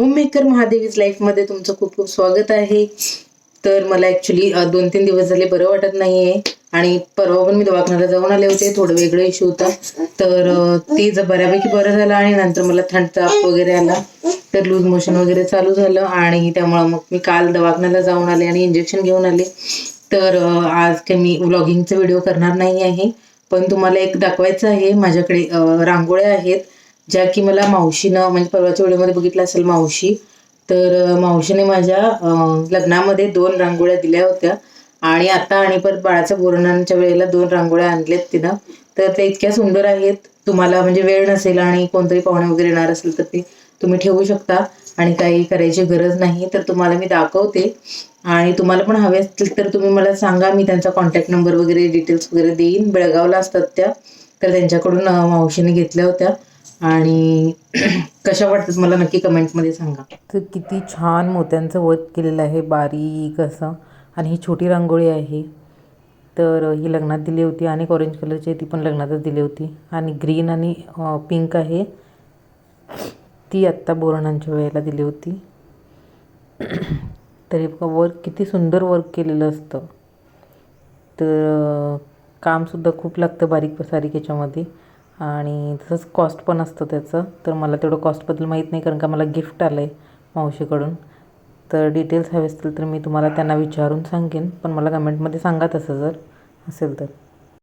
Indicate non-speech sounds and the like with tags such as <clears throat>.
Homemaker महादेवीज लाईफमध्ये तुमचं खूप खूप स्वागत आहे. तर मला ॲक्च्युली दोन तीन दिवस झाले बरं वाटत नाही आहे आणि परवा पण मी दवाखान्याला जाऊन आले होते थोडं वेगळं इश्यू होता. तर ते जर बऱ्यापैकी बरं झालं आणि नंतर मला थंड ताप वगैरे आला तर लूज मोशन वगैरे चालू झालं. आणि त्यामुळं मग मी काल दवाखान्याला जाऊन आले आणि इंजेक्शन घेऊन आले. तर आज काही मी व्लॉगिंगचा व्हिडिओ करणार नाही आहे. पण तुम्हाला एक दाखवायचं आहे. माझ्याकडे रांगोळ्या आहेत. ज्या की मला मावशीनं म्हणजे परवाच्या व्हिडिओमध्ये बघितलं असेल मावशी तर मावशीने माझ्या लग्नामध्ये दोन रांगोळ्या दिल्या होत्या. आणि आता आणि परत बाळाच्या बोरणांच्या वेळेला दोन रांगोळ्या आणल्यात तिनं. तर त्या इतक्या सुंदर आहेत. तुम्हाला म्हणजे वेळ नसेल आणि कोणतरी पाहुणे वगैरे येणार असेल तर ते तुम्ही ठेवू शकता. आणि काही करायची गरज नाही तर तुम्हाला मी दाखवते. आणि तुम्हाला पण हवे असतील तर तुम्ही मला सांगा. मी त्यांचा कॉन्टॅक्ट नंबर वगैरे डिटेल्स वगैरे देईन. बेळगावला असतात त्या. तर त्यांच्याकडून मावशीने घेतल्या होत्या. आणि कशा वाटतात मला नक्की कमेंटमध्ये सांगा. तर किती छान मोत्यांचं वर्क केलेलं आहे बारीक असं. आणि ही छोटी रांगोळी आहे. तर ही लग्नात दिली होती आणि ऑरेंज कलरची ती पण लग्नातच दिली होती. आणि ग्रीन आणि पिंक आहे. ती आत्ता बोरणांच्या वेळेला दिली होती. <clears throat> तरी बघा वर्क किती सुंदर वर्क केलेलं असतं. तर कामसुद्धा खूप लागतं बारीक सारीक याच्यामध्ये. आणि तसंच कॉस्ट पण असतं त्याचं. तर मला तेवढं कॉस्टबद्दल माहीत नाही कारण का मला गिफ्ट आलं आहे मावशीकडून. तर डिटेल्स हवे असतील तर मी तुम्हाला त्यांना विचारून सांगेन. पण मला कमेंटमध्ये सांगा तसं जर असेल तर.